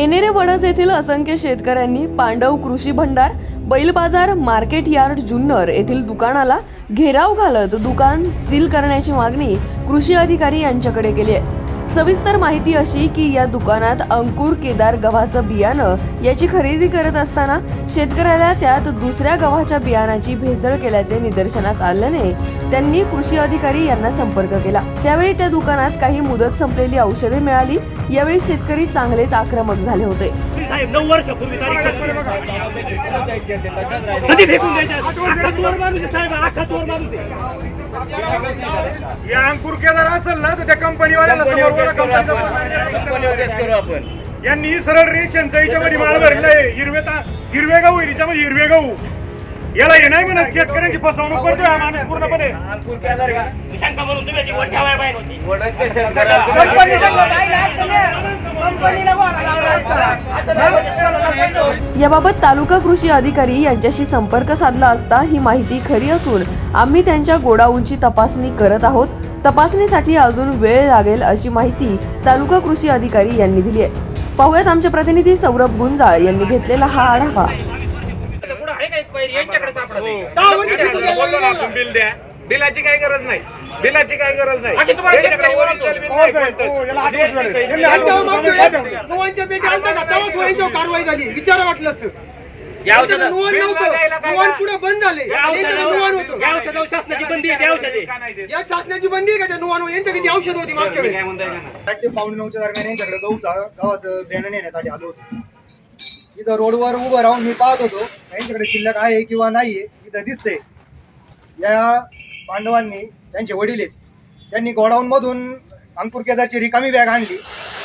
एनेरे वडज येथील असंख्य शेतकऱ्यांनी पांडव कृषी भंडार बैल बाजार मार्केट यार्ड जुन्नर येथील दुकानाला घेराव घालत दुकान सील करण्याची मागणी कृषी अधिकारी यांच्याकडे केली आहे. सविस्तर माहिती अशी की या दुकानात अंकुर केदार गव्हाचं बियाणं याची खरेदी करत असताना शेतकऱ्याला त्यात दुसऱ्या गव्हाच्या बियाणाची भेसळ केल्याचे निदर्शनास आल्याने त्यांनी कृषी अधिकारी यांना संपर्क केला. त्यावेळी त्या दुकानात काही मुदत संपलेली औषधे मिळाली. यावेळी शेतकरी चांगलेच आक्रमक झाले होते. साहेब या अंकुर केदार असेल ना तर त्या कंपनीवाल्याला समोर आपण. यांनी सरळ रेशनचं याच्यामध्ये माल भरलाय. हिरवे हिरवे गहू आहे, याच्यामध्ये हिरवे गहू याला हे नाही म्हणत शेतकऱ्यांची फसवणूक करतोय हा माणूस पूर्णपणे. शंका म्हणून तुम्ही ती ठेवायला पाहिजे होती. याबाबत तालुका कृषी अधिकारी यांच्याशी संपर्क साधला असता ही माहिती खरी असून आम्ही त्यांच्या गोडाऊनची तपासणी करत आहोत. तपासणीसाठी अजून वेळ लागेल अशी माहिती तालुका कृषी अधिकारी यांनी दिली आहे. पाहुयात आमचे प्रतिनिधी सौरभ गुंजाळ यांनी घेतलेला हा आढावा. यांच्याकडे सापडत आपण. बिल द्या. बिलाची काही गरज नाही. बिलाची काही गरज नाही. हो. हो, कारवाई झाली. विचारा वाटलं असतं. काय? पुढे बंद झाले. शासनाची बंदी? या शासनाची बंदी आहे का? त्या नुवान यांच्या किती औषध होती मागच्या वेळेस? काय पावणे नऊच्या दरम्यान यांच्याकडे गहूचा गव्हाचं बियाणं नेण्यासाठी आलो होतो. इथं रोडवर उभं राहून मी पाहत होतो त्यांच्याकडे शिल्लक आहे किंवा नाही आहे इथं दिसते या पांडवांनी त्यांचे वडील आहेत त्यांनी गोडाऊनमधून अंकुर केदारची रिकामी बॅग आणली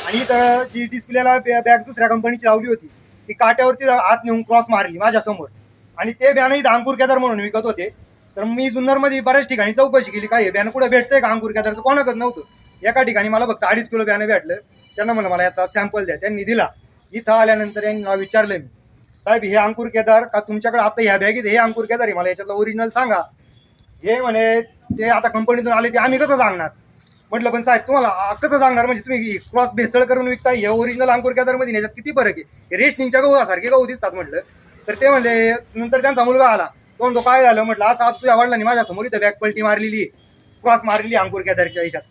आणि इथं जी डिस्प्लेला बॅग दुसऱ्या कंपनीची लावली होती ती काट्यावरती आत नेऊन क्रॉस मारली माझ्यासमोर. आणि ते बॅन इथं अंकुर केदार म्हणून विकत होते. तर मी जुन्नरमध्ये बऱ्याच ठिकाणी चौकशी केली काय बॅन कुठं भेटतंय का अंकुर केदारचं? कोणाकच नव्हतं. एका ठिकाणी मला फक्त अडीच किलो बॅन भेटलं. त्यांना म्हणलं मला याचा सॅम्पल द्या. त्यांनी दिला. इथं आल्यानंतर यांना विचारलं मी. साहेब हे अंकुर केदार का तुमच्याकडे आता ह्या बॅगेत हे अंकुर केदार आहे. मला याच्यातलं ओरिजिनल सांगा. हे म्हणे ते आता कंपनीतून आले ते आम्ही कसं सांगणार? म्हटलं पण साहेब तुम्हाला कसं सांगणार? म्हणजे तुम्ही क्रॉस भेसळ करून विकताय. हे ओरिजिनल अंकुर केदारमध्ये याच्यात किती फरक आहे? रेशनिंगच्या गहूसारखे गहू दिसतात म्हटलं. तर ते म्हणले नंतर त्यांचा मुलगा आला. तो म्हणतो काय झालं? म्हटलं असं आज तुझ्या आवडला माझ्यासमोर इथं बॅग पलटी मारलेली क्रॉस मारलेली अंकुर केदारच्या याच्यात.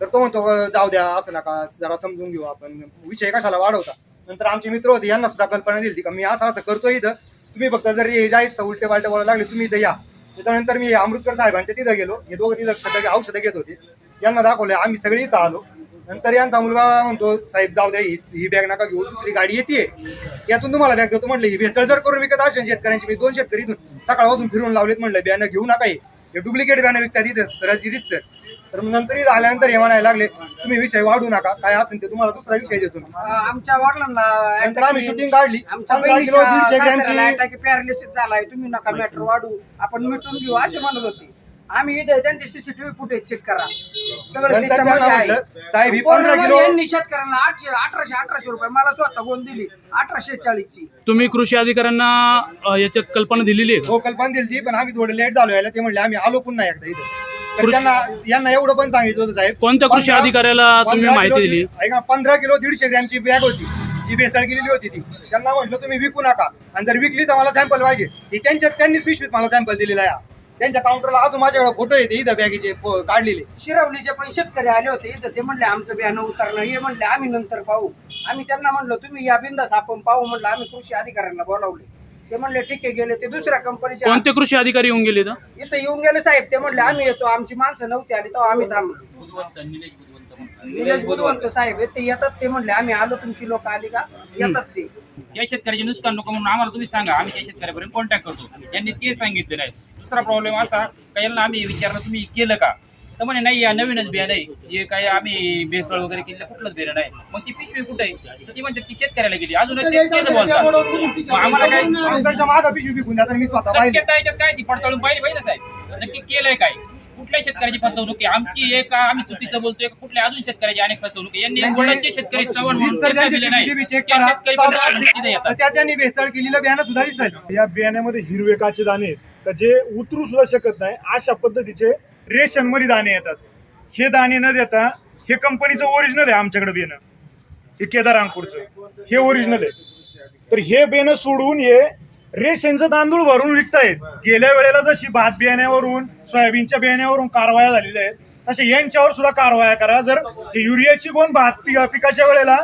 तर तो म्हणतो जाऊ द्या असं नका जरा समजून घेऊ आपण. विषय कशाला वाढवता? नंतर आमचे मित्र होते यांना सुद्धा कल्पना दिली का मी असं असं करतो इथं. तुम्ही फक्त जर हे जायचं उलटे पालटे बोलायला लागले तुम्ही इथं या. त्याच्यानंतर मी अमृतकर साहेबांच्या तिथं गेलो. हे दोघं तिथं औषधं घेत होते. यांना दाखवले आम्ही सगळे इथं आलो. नंतर यांचा मुलगा म्हणतो साहेब जाऊ द्या ही ही बॅग नका घेऊन दुसरी गाडी येते यातून तुम्हाला बॅग देतो म्हटलं ही भेसळ जर करून विकत असेल शेतकऱ्यांची मी दोन शेतकरी इथून सकाळपासून फिरून लावलेत म्हटलं बॅन घेऊ नका हे. डुप्लिकेट बॅन विकतात इथं रजिरीच तर मग नंतर इथं आल्यानंतर हे म्हणायला लागले तुम्ही विषय वाढू नका काय असेल ते तुम्हाला दुसरा विषय देतो मी. आमच्या वडिलांना नंतर आम्ही shooting काढली. आमच्या पंधरा किलो, दीडशे ग्रॅमची- अटॅक पॅरालिसिस झालाय तुम्ही नका मॅटर वाढू आपण मिटून घेऊ असे म्हणत होते आम्ही इथे त्यांचे सीसीटीव्ही फुटेज चेक करा. सगळं त्याच्यामध्ये त्यांना आहे. म्हटलं, साहेब, ही कोरोनामध्ये 15 किलो- यांनी शेतकऱ्यांना आठशे अठराशे अठराशे रुपये. मला स्वतः गोन दिली. अठराशे चाळीसची. तुम्ही कृषी अधिकाऱ्यांना अ, याच्यात कल्पना दिलेली आहे का? हो कल्पना दिली पण आम्ही थोडं लेट झालो यायला. ते म्हणले आम्ही आलो पुन्हा एकदा इथं. तर त्यांना यांना एवढं पण सांगितलं होतं साहेब. कोणत्या कृषी पंधरा- अधिकाऱ्याला तुम्ही पंधरा माहिती किलो दिली? दीड- ऐका पंधरा किलो दीडशे ग्रॅमची बॅग होती. जी भेसळ केलेली होती ती. त्यांना म्हटलं तुम्ही विकू नका. आणि जर विकली तर मला सॅम्पल पाहिजे. ही त्यांच्या त्यांनीच पिशवीत मला सॅम्पल दिलेला आहे. त्यांच्या काउंटरला अजून माझ्याकडे फोटो येते इथं बॅगेचे फो- काढलेले. शिरवलीचे पण शेतकरी आले होते इथं ते म्हणले आमचं बियाणं उतरणं हे म्हणले आम्ही नंतर पाहू. आम्ही त्यांना म्हणलो तुम्ही या बिंदास आपण पाहू. म्हणलं आम्ही कृषी अधिकाऱ्यांना बोलावले. ते म्हणले ठीक आहे गेले ते दुसऱ्या कंपनीचे कोणते कृषी अधिकारी येऊन गेले इथं? इथं येऊन गेले साहेब ते म्हणले आम्ही येतो आमची माणसं नव्हती आली तेव्हा आम्ही थांबलो. निलेश बुधवंत साहेब आहेत, ते येतात ते म्हणले आम्ही आलो तुमची लोक आली का? येतात ते. या शेतकऱ्याचे नुकसान नको म्हणून आम्हाला तुम्ही सांगा आम्ही त्या शेतकऱ्यापर्यंत कॉन्टॅक्ट करतो. यांनी ते सांगितले नाही. दुसरा प्रॉब्लेम असा का यांना आम्ही विचारलं तुम्ही केलं का? तर म्हणे नाही या नवीनच बिया नाही. हे काय आम्ही बेसळ वगैरे केलेलं कुठलंच बियाणं नाही. मग ती पिशवी कुठे आहे? तर ती म्हणते ती शेतकऱ्याला गेली. अजून बोलतात. मग आम्हाला काय काउंटरच्या मागं पिशवी विकून द्या तर मी स्वतः पाहिजे शक्यता याच्यात काय ती? पडताळून पाहिजे पाहिजे ना साहेब? नक्की केलंय काय? कुठल्या शेतकऱ्याची फसवणूक आहे. आमची एक आम्ही चुकीचं बोलतोय का? कुठल्या अजून शेतकऱ्याची अनेक फसवणूक आहे. यांनी वडिलांचे शेतकरी चवण म्हणून वीस जर त्यांना त्यांचे दिले नाही. CCTV चेक त्या करा. शेतकरी चालू पण असतील, तिथे तर येतात. त्या त्यांनी भेसळ केलेलं बियाणं सुद्धा दिसेल या बियाण्यामध्ये हिरवे काचे दाणे आहेत. का जे उतरू सुद्धा शकत नाही अशा पद्धतीचे रेशनमध्ये दाणे येतात. हे दाणे न देता हे कंपनीचं ओरिजिनल आहे आमच्याकडे बियाणं हे केदार अंकुरचं हे ओरिजिनल आहे. तर हे बेन सोडून हे रेशनचं तांदूळ भरून विकतायत. गेल्या वेळेला जशी भात बियाण्यावरून सोयाबीनच्या बियाण्यावरून कारवाया झालेल्या आहेत तसे यांच्यावर सुद्धा कारवाया करा. जर युरियाची कोण भात पिका पिकाच्या वेळेला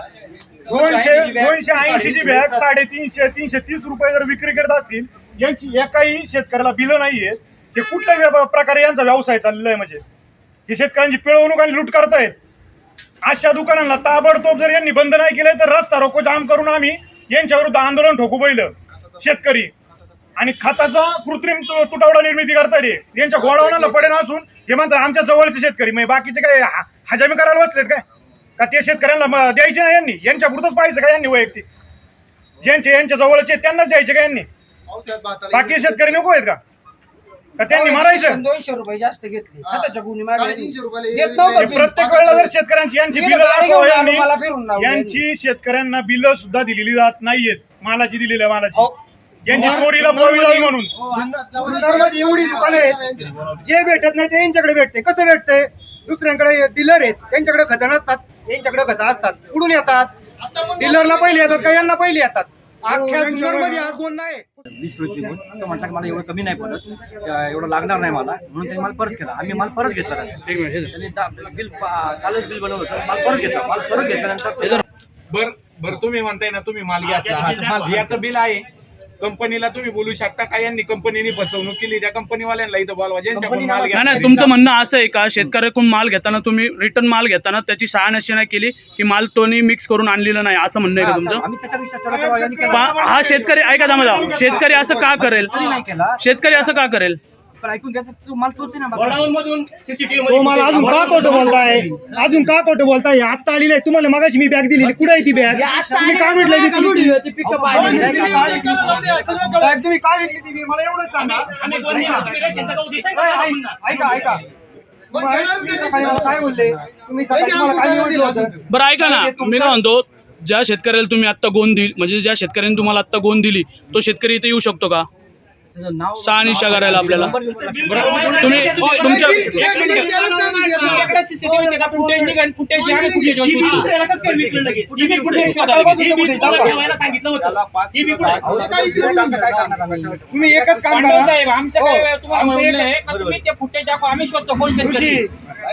दोनशे दोनशे ऐंशीची बॅग साडेतीनशे तीनशे तीस रुपये जर विक्री करत असतील यांची एकाही शेतकऱ्याला बिलं नाहीये. हे कुठल्या व्या- प्रकारे यांचा व्यवसाय चाललेला आहे म्हणजे. हे शेतकऱ्यांची पिळवणूक आणि लूट करतायत. अशा दुकानांना ताबडतोब जर यांनी बंद नाही केले तर रस्ता रोको जाम करून आम्ही यांच्या विरुद्ध आंदोलन ठोकू पहिलं. शेतकरी. आणि खताचा कृत्रिम तु- तुटवडा निर्मिती करता रे यांच्या गोडावणाला पडेन असून हे म्हणतात आमच्या जवळचे शेतकरी. म्हणजे बाकीचे काय हा- हजामी करायला बसलेत काय? का ते शेतकऱ्यांना म- द्यायचे नाही यांनी? यांच्या पुरतच पाहिजे का यांनी वैयक्तिक? ज्यांचे यांच्या जवळचे त्यांनाच द्यायचे का यांनी? बाकी शेतकरी नको आहेत का? का त्यांनी मारायचं? दोनशे रुपये जास्त घेतले. खताच्या गुन्हे मागले साडेतीनशे रुपयाला देत हे नव्हतं बिल. प्रत्येक वेळेला जर शेतकऱ्यांची यांची मी बिलं गाडी दाखवा घेऊन आलो, मला फिरून यांनी. लावलं यांची शेतकऱ्यांना बिलं सुद्धा दिलेली जात नाहीयेत. मालाची दिलेल्या मालाची. यांची चोरीला पळवी जावी म्हणून. जुन्नरमध्ये एवढी दुकानं आहेत. जे भेटत नाही ते यांच्याकडे भेटते. कसं भेटते दुसऱ्यांकडे डीलर आहेत. त्यांच्याकडे खतं नसतात. यांच्याकडे खतं असतात. कुठून येतात? डीलरला पहिले येतात का? यांना पहिले येतात. अख्ख्या जुन्नरमध्ये आज कोण नाही. वीस किलोची गुण. तो म्हटलं की मला एवढं कमी नाही पडत. एवढं लागणार नाही मला. म्हणून त्यांनी मला परत केला. आम्ही माल परत घेतला त्याचा. हे त्यांनी दा- बिल पा- कालच बिल बनवलं होतं. माल परत घेतला. माल परत घेतल्यानंतर बर बर तुम्ही म्हणताय ना तुम्ही माल घेतला याचं बिल आहे. कंपनीला तुम्ही बोलू शकता का? यांनी कंपनीने फसवणूक केली. त्या कंपनीवाल्यांना इथं बोलवा. ज्यांच्याकडून माल नाही नाही तुमचं म्हणणं असं आहे का? शेतकऱ्याकडून माल घेताना तुम्ही रिटर्न माल घेताना त्याची शहानिशा नाही केली की माल तोनी मिक्स करून आणलेलं नाही? असं म्हणणं आहे का तुमचं? आम्ही त्याच्यावर विश्वास ठेवला तेव्हा यांनी केला पा- हा शेतकरी ऐका दामा जाऊ शेतकरी असं का करेल? नाही केला. शेतकरी असं का करेल? पण ऐकून घ्या तो माल तोच आहे ना बाबा. गोडाऊन मधून सीसीटीव्ही तो मला अजून का खोटं बोलताय? अजून का खोटं बोलताय? आता आलेलं आहे. तुम्हाला मगाशी मी बॅग दिलेली. कुठे आहे ती बॅग तुम्ही काय म्हटलं विकली ती? पिकअप साहेब तुम्ही काय विकली ती मी मला एवढंच सांगा. आम्ही दोन रेशनचा गहू दिसायचा ऐ- का ऐ- म्हणणार? ऐका ऐका. तुम्ही काय बोलले तुम्ही सकाळी मला काय म्हटलं होतं? बरं ऐका ना. मी काय म्हणतो ज्या शेतकऱ्याला तुम्ही आत्ता गोंद दिली म्हणजे ज्या शेतकऱ्याने तुम्हाला आत्ता गोंद दिली तो शेतकरी इथे येऊ शकतो का? शहानिशा करायला आपल्याला. तुम्ही तुमच्या फुटेज फुटेज फुटेज एकच काम हो, फुटेज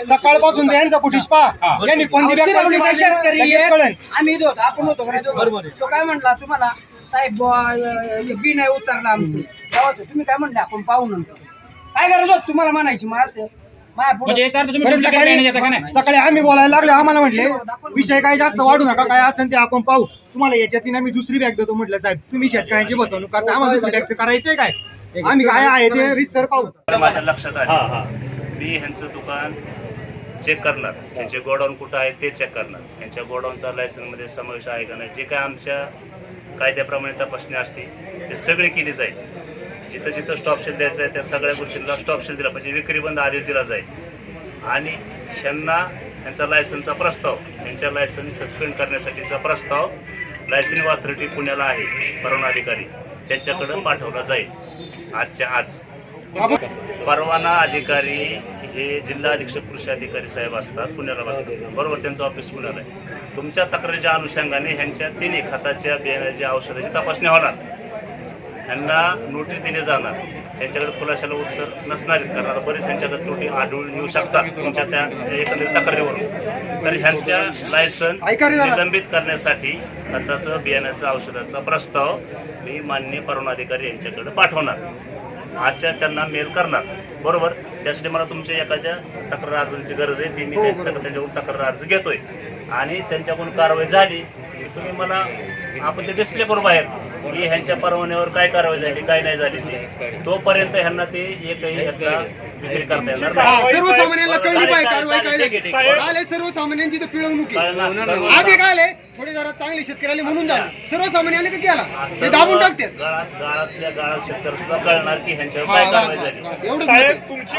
सकाळपासून यांचा फुटीस पहा. यांनी कोणती. आम्ही होतो आपण होतो बरोबर तो काय म्हणला तुम्हाला? साहेब बी नाही उतरलं आमचं. गावाचं तुम्ही काय म्हणले आपण पाहू नंतर. काय गरज होत तुम्हाला म्हणायची मग असं? माया पुढं- म्हणजे तुम्ही बरं, सकाळी बियाणे देता का नाही? सकाळी आम्ही बोलायला लागलो आम्हाला म्हटले विषय काय जास्त वाढू नका काय असेल ते आपण पाहू. तुम्हाला याच्यातून आम्ही दुसरी बॅग देतो म्हटलं साहेब तुम्ही शेतकऱ्यांची बसवणूक करता आम्हाला दुसरी बॅगचं करायचंय काय? आम्ही काय आहे ते रितसर पाहू. माझ्या लक्षात आलं. मी ह्यांचं दुकान चेक करणार. त्यांचे गोडाऊन कुठं आहे ते चेक करणार. यांच्या गोडाऊनचा लायसनमध्ये समावेश आहे का नाही? जे काय आमच्या कायद्याप्रमाणे तपासणी असते. ते सगळे केली जाईल. जिथं जिथं स्टॉप शेल द्यायचं आहे त्या सगळ्या गोष्टींना स्टॉप शेल दिला पाहिजे. विक्री बंद आदेश दिला जाईल. आणि त्यांना त्यांचा लायसनचा प्रस्ताव त्यांच्या लायसन सस्पेंड करण्यासाठीचा प्रस्ताव लायसनिंग ऑथॉरिटी पुण्याला आहे परवाना अधिकारी त्यांच्याकडं पाठवला जाईल. आजच्या आज. परवाना अधिकारी हे जिल्हा अधीक्षक कृषी अधिकारी साहेब असतात पुण्याला बसतात. बरोबर त्यांचं ऑफिस पुण्याला आहे. तुमच्या तक्रारीच्या अनुषंगाने ह्यांच्या तिन्ही खताच्या बियाण्याच्या औषधाची तपासणी होणार. ह्यांना नोटीस दिली जाणार. त्यांच्याकडे खुलाशाला उत्तर नसणार कारण आता बरेच ह्यांच्याकडे त्रुटी आढळून येऊ शकतात तुमच्या त्या एकंदरीत तक्रारीवरून. तर ह्यांच्या लायसन. निलंबित करण्यासाठी खताचं बियाण्याचं औषधाचा प्रस्ताव मी मान्य परवानाधिकारी यांच्याकडे पाठवणार. आजच्या त्यांना मेल करणार. बरोबर? त्यासाठी मला तुमच्या एकाच्या तक्रार अर्जाची गरज आहे. ती मी त्यांच्या- त्यांच्याकडून तक्रार अर्ज घेतोय. आणि त्यांच्याकडून कारवाई झाली तुम्ही मला आपण ते डिस्प्ले करू बाहेर. की ह्यांच्या परवान्यावर काय कारवाई झाली काय नाही झाली. तोपर्यंत ह्यांना ते एकही करता येणार हा, सर्वसामान्यांना कळली पाहिजे कारवाई काय आहे. आले सर्वसामान्यांची तर पिळवणूक आहे. आधी काय आले? थोडे जरा चांगले शेतकऱ्याला म्हणून झाले सर्वसामान्याने का केला. ते दाबून टाकतात. गाळात गाळातल्या गाळात शेतकरी सुद्धा कळणार की ह्यांच्यावर हा, काय बस, कारवाई बस, झाली. बस. एवढंच मत साहेब आहे. तुमची